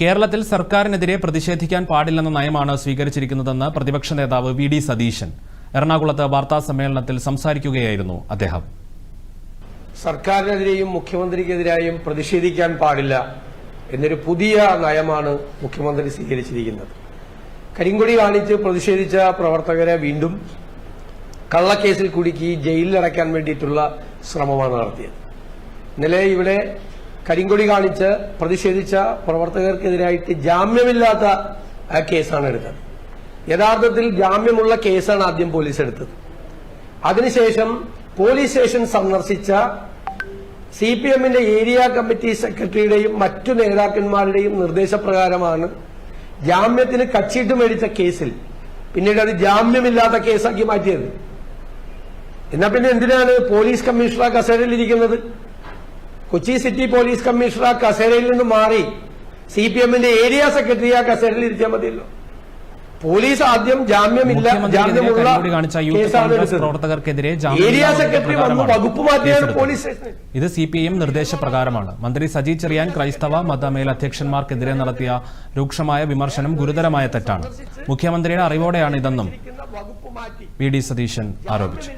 കേരളത്തിൽ സർക്കാരിനെതിരെ പ്രതിഷേധിക്കാൻ പാടില്ലെന്ന നയമാണ് സ്വീകരിച്ചിരിക്കുന്നതെന്ന് പ്രതിപക്ഷ നേതാവ് വി ഡി സതീശൻ. എറണാകുളത്ത് വാർത്താ സമ്മേളനത്തിൽ സംസാരിക്കുകയായിരുന്നു അദ്ദേഹം. സർക്കാരിനെതിരെയും മുഖ്യമന്ത്രിക്കെതിരായും പ്രതിഷേധിക്കാൻ പാടില്ല എന്നൊരു പുതിയ നയമാണ് മുഖ്യമന്ത്രി സ്വീകരിച്ചിരിക്കുന്നത്. കരിങ്കൊടി കാണിച്ച് പ്രതിഷേധിച്ച പ്രവർത്തകരെ വീണ്ടും കള്ളക്കേസിൽ കുടുക്കി ജയിലിലടയ്ക്കാൻ വേണ്ടിയിട്ടുള്ള ശ്രമമാണ് നടത്തിയത്. ഇന്നലെ ഇവിടെ കരിങ്കൊടി കാണിച്ച് പ്രതിഷേധിച്ച പ്രവർത്തകർക്കെതിരായിട്ട് ജാമ്യമില്ലാത്ത കേസാണ് എടുത്തത്. യഥാർത്ഥത്തിൽ ജാമ്യമുള്ള കേസാണ് ആദ്യം പോലീസ് എടുത്തത്. അതിനുശേഷം പോലീസ് സ്റ്റേഷൻ സന്ദർശിച്ച സി പി എമ്മിന്റെ ഏരിയ കമ്മിറ്റി സെക്രട്ടറിയുടെയും മറ്റു നേതാക്കന്മാരുടെയും നിർദ്ദേശപ്രകാരമാണ് ജാമ്യത്തിന് കച്ചിട്ട് മേടിച്ച കേസിൽ പിന്നീട് അത് ജാമ്യമില്ലാത്ത കേസാക്കി മാറ്റിയത്. എന്നാ പിന്നെ എന്തിനാണ് പോലീസ് കമ്മീഷണർ കസേരയിൽ ഇരിക്കുന്നത്? കൊച്ചി സിറ്റി പോലീസ് കമ്മീഷണർ ആ കസേരയിൽ നിന്ന് മാറി സി പി എമ്മിന്റെ ഏരിയ സെക്രട്ടറി ആ കസേരയിൽ ഇരുത്തിയാൽ മതിയല്ലോ. പോലീസ് ആദ്യം ജാമ്യമില്ല. ജാമ്യമുള്ള പ്രവർത്തകർക്കെതിരെ ഏരിയ സെക്രട്ടറി വന്നു വകുപ്പ് മാറ്റിയാണ് പോലീസ് സ്റ്റേഷനിൽ. ഇത് സി പി ഐ എം നിർദ്ദേശപ്രകാരമാണ്. മന്ത്രി സജി ചെറിയാൻ ക്രൈസ്തവ മതമേലധ്യക്ഷന്മാർക്കെതിരെ നടത്തിയ രൂക്ഷമായ വിമർശനം ഗുരുതരമായ തെറ്റാണ്. മുഖ്യമന്ത്രിയുടെ അറിവോടെയാണ് ഇതെന്നും വി ഡി സതീശൻ ആരോപിച്ചു.